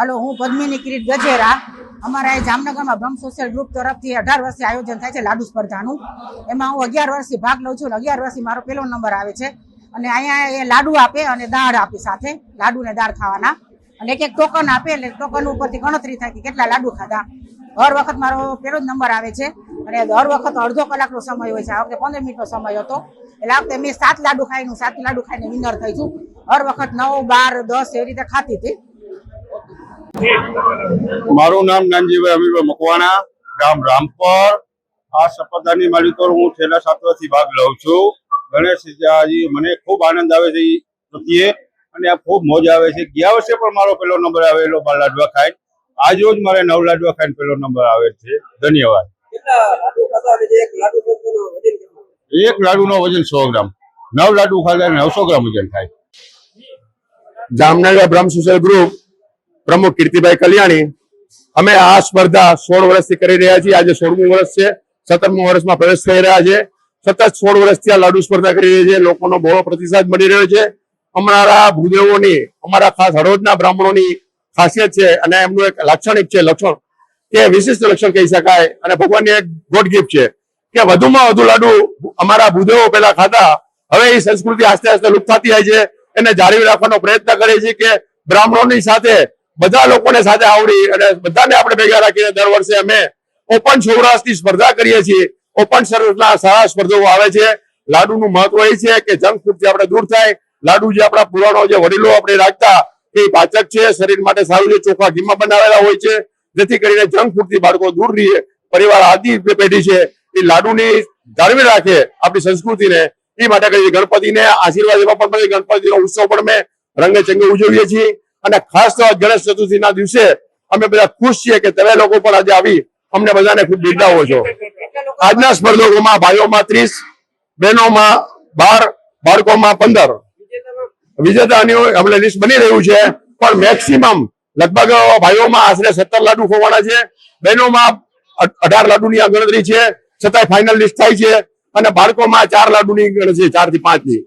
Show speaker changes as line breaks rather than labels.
હાલો, હું પદ્મિની કિરીટ ગજેરા. અમારા એ જામનગરમાં બ્રહ્મ સોશિયલ ગ્રુપ તરફથી અઢાર વર્ષથી આયોજન થાય છે લાડુ સ્પર્ધાનું. એમાં હું અગિયાર વર્ષથી ભાગ લઉં છું અગિયાર વર્ષથી મારો પહેલો નંબર આવે છે. અને અહીંયા એ લાડુ આપે અને દાળ આપે સાથે લાડુ ને દાળ ખાવાના. અને એક એક ટોકન આપે એટલે ટોકન ઉપરથી ગણતરી થાય કે કેટલા લાડુ ખાધા. હર વખત મારો પહેલો જ નંબર આવે છે. અને હર વખત અડધો કલાકનો સમય હોય છે. આ વખતે પંદર મિનિટનો સમય હતો. એટલે આ વખતે મેં સાત લાડુ ખાઈને સાત લાડુ ખાઈને વિનર થઈ છું. હર વખત નવ, બાર, દસ એવી રીતે ખાતી હતી.
મારું નામ નાનજીભાઈ અમીરભાઈ મકવાણા ગામ રામપર. આ સપદાની માલિકો હું છેલ્લા સાત વર્ષથી ભાગ લઉં છું. ગણેશજી મને ખૂબ આનંદ આવે છે પ્રત્યે અને આ ખૂબ મોજ આવે છે. ગયા વર્ષે પણ મારો પહેલો નંબર આવેલો બાર લાડવા ખાઈ આજ રોજ મારે નવ લાડવા ખાઈને પહેલો નંબર આવે છે. ધન્યવાદ.
જે એક લાડુ નો વજન
સો ગ્રામ. નવ લાડુ ખાધા નવસો ગ્રામ વજન થાય
જામનગર બ્રહ્મ સોશિયલ ગ્રુપ પ્રમુખ કીર્તિભાઈ કલ્યાણી. અમે આ સ્પર્ધા સોળ વર્ષથી કરી રહ્યા છીએ. આજે સોળમું વર્ષ છે. સત્તરમું વર્ષમાં પ્રવેશ થઈ રહ્યા છે. સતત સોળ વર્ષથી આ લાડુ સ્પર્ધા કરી રહી છે. લોકોનો બહોળો પ્રતિસાદ મળી રહ્યો છે. અમારા ભૂદેવોની, અમારા ખાસ હળવદના બ્રાહ્મણોની ખાસિયત છે અને એમનું એક લાક્ષણિક છે લક્ષણ કે વિશિષ્ટ લક્ષણ કહી શકાય અને ભગવાનની એક ગોડ ગિફ્ટ છે કે વધુમાં વધુ લાડુ અમારા ભૂદેવો પેલા ખાતા. હવે એ સંસ્કૃતિ આસ્તે આસ્તે લુપ્ત થતી જાય છે. એને જાળવી રાખવાનો પ્રયત્ન કરે છે કે બ્રાહ્મણોની સાથે બધા લોકોને સાથે આવડી અને બધાને આપણે ભેગા રાખીને દર વર્ષે અમે ઓપન સૌરાષ્ટ્રની સ્પર્ધા કરીએ છીએ. ઓપન સૌરાષ્ટ્રના સારા સ્પર્ધકો આવે છે. લાડુનું મહત્વ એ છે કે જંક ફૂડથી આપણે દૂર થાય. લાડુ જે આપણા પુરાણો જે વડીલો આપણે રાખતા એ પાચક છે. શરીર માટે સારું છે. ચોખા ઘીમાં બનાવેલા હોય છે. જેથી કરીને જંક ફૂડથી બાળકો દૂર રહીએ પરિવાર આદિ પેઢી છે. એ લાડુની જાળવી રાખે આપણી સંસ્કૃતિને. એ માટે કરી ગણપતિને આશીર્વાદ એવા પણ ગણપતિનો ઉત્સવ પણ અમે રંગે ચંગે ઉજવીએ છીએ. અને ખાસ તો ગણેશ ચતુર્થીના દિવસે અમે બધા ખુશ છીએ કે તમે લોકો પણ આજે આવી અમને બધાને ખૂબ બિરદાવો છો. આજના સ્પર્ધકોમાં ભાઈઓમાં ત્રીસ, બહેનોમાં બાર, બાળકોમાં પંદર. વિજેતાની અમને લિસ્ટ બની રહ્યું છે, પણ મેક્સિમમ લગભગ ભાઈઓમાં આશરે સત્તર લાડુ ખોવાના છે, બહેનોમાં અઢાર લાડુની આ ગણતરી છે, છતાંય ફાઇનલ લિસ્ટ થાય છે, અને બાળકોમાં ચાર લાડુની ગણતરી ચારથી પાંચની